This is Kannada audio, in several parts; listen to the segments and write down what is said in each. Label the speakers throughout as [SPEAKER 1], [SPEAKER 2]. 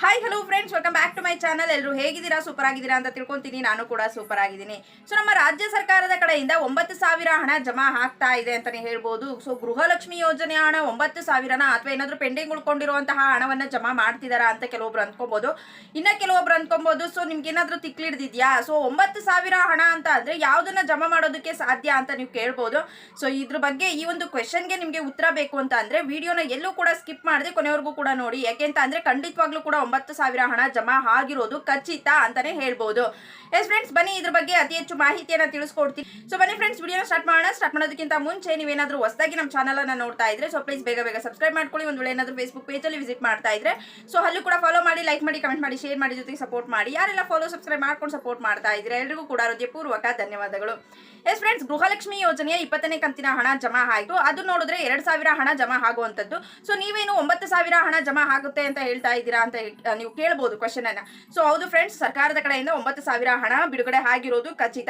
[SPEAKER 1] Hi hello friends welcome back to my channel ಎಲ್ಲರೂ ಹೇಗಿದ್ದೀರಾ? ಸೂಪರ್ ಆಗಿದ್ದೀರಾ ಅಂತ ತಿಳ್ಕೊಂತೀನಿ. ನಾನು ಕೂಡ ಸೂಪರ್ ಆಗಿದ್ದೀನಿ. ಸೊ ನಮ್ಮ ರಾಜ್ಯ ಸರ್ಕಾರದ ಕಡೆಯಿಂದ ಒಂಬತ್ತು ಸಾವಿರ ಹಣ ಜಮಾ ಆಗ್ತಾ ಇದೆ ಅಂತಲೇ ಹೇಳ್ಬೋದು. ಸೊ ಗೃಹಲಕ್ಷ್ಮಿ ಯೋಜನೆ ಹಣ ಒಂಬತ್ತು ಸಾವಿರನ ಅಥವಾ ಏನಾದರೂ ಪೆಂಡಿಂಗ್ ಉಳ್ಕೊಂಡಿರುವಂತಹ ಹಣವನ್ನ ಜಮಾ ಮಾಡ್ತಿದಾರಾ ಅಂತ ಕೆಲವೊಬ್ರು ಅಂದ್ಕೊಬೋದು. ಇನ್ನ ಕೆಲವೊಬ್ರು ಅಂದ್ಕೊಬೋದು ಸೊ ನಿಮ್ಗೆ ಏನಾದರೂ ತಿಕ್ಲಿಡ್ದಿದ್ಯಾ? ಸೊ ಒಂಬತ್ತು ಸಾವಿರ ಹಣ ಅಂತ ಅಂದರೆ ಯಾವುದನ್ನು ಜಮಾ ಮಾಡೋದಕ್ಕೆ ಸಾಧ್ಯ ಅಂತ ನೀವು ಕೇಳ್ಬೋದು. ಸೊ ಇದ್ರ ಬಗ್ಗೆ ಈ ಒಂದು ಕ್ವೆಶನ್ಗೆ ನಿಮಗೆ ಉತ್ತರ ಬೇಕು ಅಂತ ಅಂದರೆ ವಿಡಿಯೋನ ಎಲ್ಲೂ ಕೂಡ ಸ್ಕಿಪ್ ಮಾಡಿದೆ ಕೊನೆವರೆಗೂ ಕೂಡ ನೋಡಿ. ಯಾಕೆ ಅಂತ ಅಂದ್ರೆ, ಖಂಡಿತವಾಗ್ಲೂ ಕೂಡ ಒಂಬತ್ತು ಸಾವಿರ ಹಣ ಜಮಾ ಆಗಿರೋದು ಖಚಿತ ಅಂತಾನೆ ಹೇಳ್ಬೋದು. ಎಸ್ ಫ್ರೆಂಡ್ಸ್ ಬನ್ನಿ ಇದ್ರ ಬಗ್ಗೆ ಅತಿ ಹೆಚ್ಚು ಮಾಹಿತಿಯನ್ನ ತಿಳಿಸ್ಕೊಡ್ತೀನಿ. ಸೊ ಬನ್ನಿ ಫ್ರೆಂಡ್ಸ್ ವಿಡಿಯೋನ ಸ್ಟಾರ್ಟ್ ಮಾಡೋಣ. ಸ್ಟಾರ್ಟ್ ಮಾಡೋದಕ್ಕಿಂತ ಮುಂಚೆ ನೀವೇನಾದ್ರೂ ಹೊಸದಾಗಿ ನಮ್ಮ ಚಾನಲ್ ಅನ್ನ ನೋಡ್ತಾ ಇದ್ರೆ ಸೊ ಪ್ಲೀಸ್ ಬೇಗ ಬೇಗ ಸಬ್ಸ್ಕ್ರೈಬ್ ಮಾಡ್ಕೊಳ್ಳಿ. ಒಂದು ವೇಳೆ ಏನಾದ್ರೂ ಫೇಸ್ಬುಕ್ ಪೇಜಲ್ಲಿ ವಿಸಿಟ್ ಮಾಡ್ತಾ ಇದ್ರೆ ಸೊ ಅಲ್ಲೂ ಕೂಡ ಫಾಲೋ ಮಾಡಿ ಲೈಕ್ ಮಾಡಿ ಕಮೆಂಟ್ ಮಾಡಿ ಶೇರ್ ಮಾಡಿ ಜೊತೆಗೆ ಸಪೋರ್ಟ್ ಮಾಡಿ. ಯಾರೆಲ್ಲ ಫಾಲೋ ಸಬ್ಸ್ಕ್ರೈಬ್ ಮಾಡ್ಕೊಂಡು ಸಪೋರ್ಟ್ ಮಾಡ್ತಾ ಇದ್ರೆ ಎಲ್ರಿಗೂ ಕೂಡ ಹೃದಯಪೂರ್ವಕ ಧನ್ಯವಾದಗಳು. ಎಸ್ ಫ್ರೆಂಡ್ಸ್ ಗೃಹಲಕ್ಷ್ಮಿ ಯೋಜನೆಯ ಇಪ್ಪತ್ತನೇ ಕಂತಿನ ಹಣ ಜಮಾ ಆಯಿತು. ಅದು ನೋಡಿದ್ರೆ ಎರಡು ಸಾವಿರ ಹಣ ಜಮಾ ಆಗುವಂಥದ್ದು. ಸೊ ನೀವೇನು ಒಂಬತ್ತು ಸಾವಿರ ಹಣ ಜಮಾ ಆಗುತ್ತೆ ಅಂತ ಹೇಳ್ತಾ ಇದ್ದೀರಾ ಅಂತ ನೀವು ಕೇಳ್ಬೋದು ಕ್ವಶನ್ ಅನ್ನ. ಸೊ ಹೌದು ಫ್ರೆಂಡ್ಸ್ ಸರ್ಕಾರದ ಕಡೆಯಿಂದ ಒಂಬತ್ತು ಸಾವಿರ ಹಣ ಬಿಡುಗಡೆ ಆಗಿರೋದು ಖಚಿತ.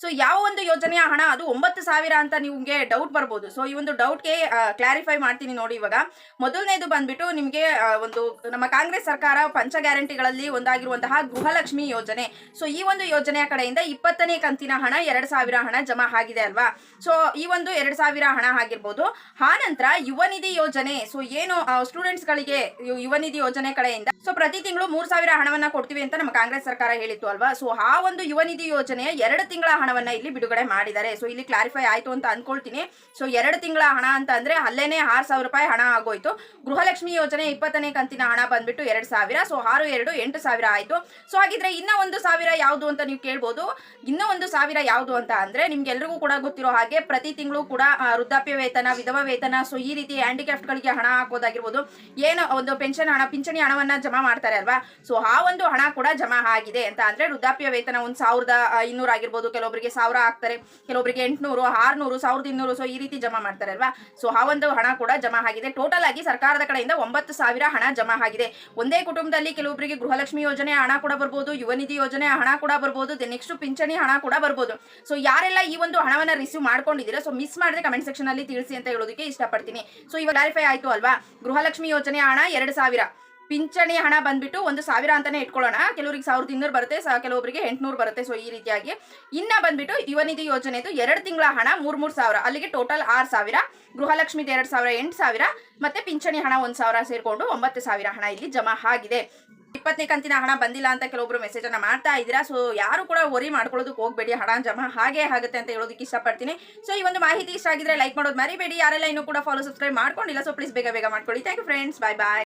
[SPEAKER 1] ಸೊ ಯಾವ ಒಂದು ಯೋಜನೆಯ ಹಣ, ಅದು ಒಂಬತ್ತು ಸಾವಿರ ಅಂತ ನಿಮಗೆ ಡೌಟ್ ಬರ್ಬೋದು. ಸೊ ಈ ಒಂದು ಡೌಟ್ಗೆ ಕ್ಲಾರಿಫೈ ಮಾಡ್ತೀನಿ ನೋಡಿ ಇವಾಗ. ಮೊದಲನೇದು ಬಂದ್ಬಿಟ್ಟು ನಿಮಗೆ ಒಂದು ನಮ್ಮ ಕಾಂಗ್ರೆಸ್ ಸರ್ಕಾರ ಪಂಚ ಗ್ಯಾರಂಟಿಗಳಲ್ಲಿ ಒಂದಾಗಿರುವಂತಹ ಗೃಹಲಕ್ಷ್ಮಿ ಯೋಜನೆ. ಸೊ ಈ ಒಂದು ಯೋಜನೆಯ ಕಡೆಯಿಂದ ಇಪ್ಪತ್ತನೇ ಕಂತಿನ ಹಣ, ಎರಡು ಸಾವಿರ ಹಣ ಜಮಾ ಆಗಿದೆ ಅಲ್ವಾ? ಸೊ ಈ ಒಂದು ಎರಡು ಸಾವಿರ ಹಣ ಆಗಿರ್ಬೋದು. ಆ ನಂತರ ಯುವ ನಿಧಿ ಯೋಜನೆ. ಸೊ ಏನು ಸ್ಟೂಡೆಂಟ್ಸ್ ಗಳಿಗೆ, ಯು- ಯುವ ನಿಧಿ ಯೋಜನೆ ಕಡೆಯಿಂದ ಸೊ ಪ್ರತಿ ತಿಂಗಳು ಮೂರ್ ಸಾವಿರ ಹಣವನ್ನ ಕೊಡ್ತೀವಿ ಅಂತ ನಮ್ಮ ಕಾಂಗ್ರೆಸ್ ಸರ್ಕಾರ ಹೇಳಿತ್ತು ಅಲ್ವಾ? ಸೊ ಆ ಒಂದು ಯುವ ನಿಧಿ ಯೋಜನೆಯ ಎರಡು ತಿಂಗಳ ಹಣವನ್ನ ಇಲ್ಲಿ ಬಿಡುಗಡೆ ಮಾಡಿದ್ದಾರೆ. ಸೊ ಇಲ್ಲಿ ಕ್ಲಾರಿಫೈ ಆಯ್ತು ಅಂತ ಅನ್ಕೊಳ್ತೀನಿ. ಸೊ ಎರಡು ತಿಂಗಳ ಹಣ ಅಂತ ಅಂದ್ರೆ ಅಲ್ಲೇನೆ ಆರ್ ಸಾವಿರ ರೂಪಾಯಿ ಹಣ ಆಗೋಯ್ತು. ಗೃಹಲಕ್ಷ್ಮಿ ಯೋಜನೆ ಇಪ್ಪತ್ತನೇ ಕಂತಿನ ಹಣ ಬಂದ್ಬಿಟ್ಟು ಎರಡು ಸಾವಿರ. ಸೊ ಆರು, ಎರಡು, ಎಂಟು ಸಾವಿರ ಆಯ್ತು. ಸೊ ಹಾಗಿದ್ರೆ ಇನ್ನ ಒಂದು ಸಾವಿರ ಯಾವುದು ಅಂತ ನೀವು ಕೇಳ್ಬೋದು. ಇನ್ನೂ ಒಂದು ಸಾವಿರ ಯಾವುದು ಅಂತ ಅಂದ್ರೆ ನಿಮ್ಗೆಲ್ರಿಗೂ ಕೂಡ ಗೊತ್ತಿರೋ ಹಾಗೆ ಪ್ರತಿ ತಿಂಗಳು ಕೂಡ ವೃದ್ಧಾಪ್ಯ ವೇತನ, ವಿಧವಾ ವೇತನ ಸೊ ಈ ರೀತಿ ಹ್ಯಾಂಡಿಕ್ರಾಫ್ಟ್ ಗಳಿಗೆ ಹಣ ಹಾಕೋದಾಗಿರ್ಬೋದು ಏನು ಒಂದು ಪೆನ್ಷನ್ ಹಣ, ಪಿಂಚಣಿ ಹಣವನ್ನ ಜಮಾ ಮಾಡ್ತಾರೆ ಅಲ್ವಾ? ಸೊ ಆ ಒಂದು ಹಣ ಕೂಡ ಜಮಾ ಆಗಿದೆ ಅಂತ ಅಂದ್ರೆ ವೃದ್ಧಾಪ್ಯ ವೇತನ ಒಂದು ಸಾವಿರದ ಇನ್ನೂರು ಆಗಿರ್ಬೋದು. ಕೆಲವೊಬ್ಬರಿಗೆ ಸಾವಿರ ಹಾಕ್ತಾರೆ ಕೆಲವೊಬ್ಬರಿಗೆ ಎಂಟುನೂರು, ಆರ್ನೂರು, ಸಾವಿರದ ಇನ್ನೂರು ಸೊ ಈ ರೀತಿ ಜಮಾ ಮಾಡ್ತಾರೆ ಅಲ್ವಾ? ಸೊ ಆ ಒಂದು ಹಣ ಕೂಡ ಜಮಾ ಆಗಿದೆ. ಟೋಟಲ್ ಆಗಿ ಸರ್ಕಾರದ ಕಡೆಯಿಂದ ಒಂಬತ್ತು ಸಾವಿರ ಹಣ ಜಮಾ ಆಗಿದೆ. ಒಂದೇ ಕುಟುಂಬದಲ್ಲಿ ಕೆಲವೊಬ್ಬರಿಗೆ ಗೃಹಲಕ್ಷ್ಮಿ ಯೋಜನೆ ಹಣ ಕೂಡ ಬರ್ಬೋದು, ಯುವ ನಿಧಿ ಯೋಜನೆ ಹಣ ಕೂಡ ಬರ್ಬೋದು ನೆಕ್ಸ್ಟ್ ಪಿಂಚಣಿ ಹಣ ಕೂಡ ಬರ್ಬೋದು. ಸೊ ಯಾರೆಲ್ಲ ಈ ಒಂದು ಹಣವನ್ನ ರಿಸೀವ್ ಮಾಡ್ಕೊಂಡಿದ್ದೀರಾ ಸೊ ಮಿಸ್ ಮಾಡಿದ್ರೆ ಕಮೆಂಟ್ ಸೆಕ್ಷನ್ ಅಲ್ಲಿ ತಿಳಿಸಿ ಅಂತ ಹೇಳೋದಕ್ಕೆ ಇಷ್ಟಪಡ್ತೀನಿ. ಸೊ ಇವಾಗ ಕ್ಲಾರಿಫೈ ಆಯ್ತು ಅಲ್ವಾ? ಗೃಹಲಕ್ಷ್ಮಿ ಯೋಜನೆ ಹಣ ಎರಡು ಸಾವಿರ. ಪಿಂಚಣಿ ಹಣ ಬಂದ್ಬಿಟ್ಟು ಒಂದು ಸಾವಿರ ಅಂತಲೇ ಇಟ್ಕೊಳ್ಳೋಣ. ಕೆಲವರಿಗೆ ಸಾವಿರದ ಇನ್ನೂರು ಬರುತ್ತೆ ಕೆಲವೊಬ್ಬರಿಗೆ ಎಂಟುನೂರು ಬರುತ್ತೆ. ಸೊ ಈ ರೀತಿಯಾಗಿ ಇನ್ನ ಬಂದ್ಬಿಟ್ಟು ಯುವನಿಧಿ ಯೋಜನೆ ಯೋಜನೆದು ಎರಡು ತಿಂಗಳ ಹಣ ಮೂರ್ ಮೂರ್ ಸಾವಿರ, ಅಲ್ಲಿಗೆ ಟೋಟಲ್ ಆರು ಸಾವಿರ, ಗೃಹಲಕ್ಷ್ಮಿದು ಎರಡು ಸಾವಿರ, ಎಂಟು ಸಾವಿರ, ಮತ್ತೆ ಪಿಂಚಣಿ ಹಣ ಒಂದ್ ಸಾವಿರ ಸೇರ್ಕೊಂಡು ಒಂಬತ್ತು ಸಾವಿರ ಹಣ ಇಲ್ಲಿ ಜಮಾ ಆಗಿದೆ. ಇಪ್ಪತ್ತನೇ ಕಂತಿನ ಹಣ ಬಂದಿಲ್ಲ ಅಂತ ಕೆಲವೊಬ್ರು ಮೆಸೇಜ್ ಅನ್ನ ಮಾಡ್ತಾ ಇದ್ದೀರಾ. ಸೊ ಯಾರು ಕೂಡ ವರಿ ಮಾಡ್ಕೊಳ್ಳೋದಕ್ಕೆ ಹೋಗಬೇಡಿ, ಹಣ ಜಮಾ ಹಾಗೆ ಆಗುತ್ತೆ ಅಂತ ಹೇಳೋದಕ್ಕೆ ಇಷ್ಟಪಡ್ತೀನಿ. ಸೊ ಈ ಒಂದು ಮಾಹಿತಿ ಇಷ್ಟ ಆಗಿದ್ರೆ ಲೈಕ್ ಮಾಡೋದು ಮರಿಬೇಡಿ. ಯಾರೆಲ್ಲ ಇನ್ನೂ ಕೂಡ ಫಾಲೋ ಸಬ್ಸ್ಕ್ರೈಬ್ ಮಾಡ್ಕೊಂಡಿಲ್ಲ ಸೊ ಪ್ಲೀಸ್ ಬೇಗ ಬೇಗ ಮಾಡ್ಕೊಳ್ಳಿ. Thank you friends bye bye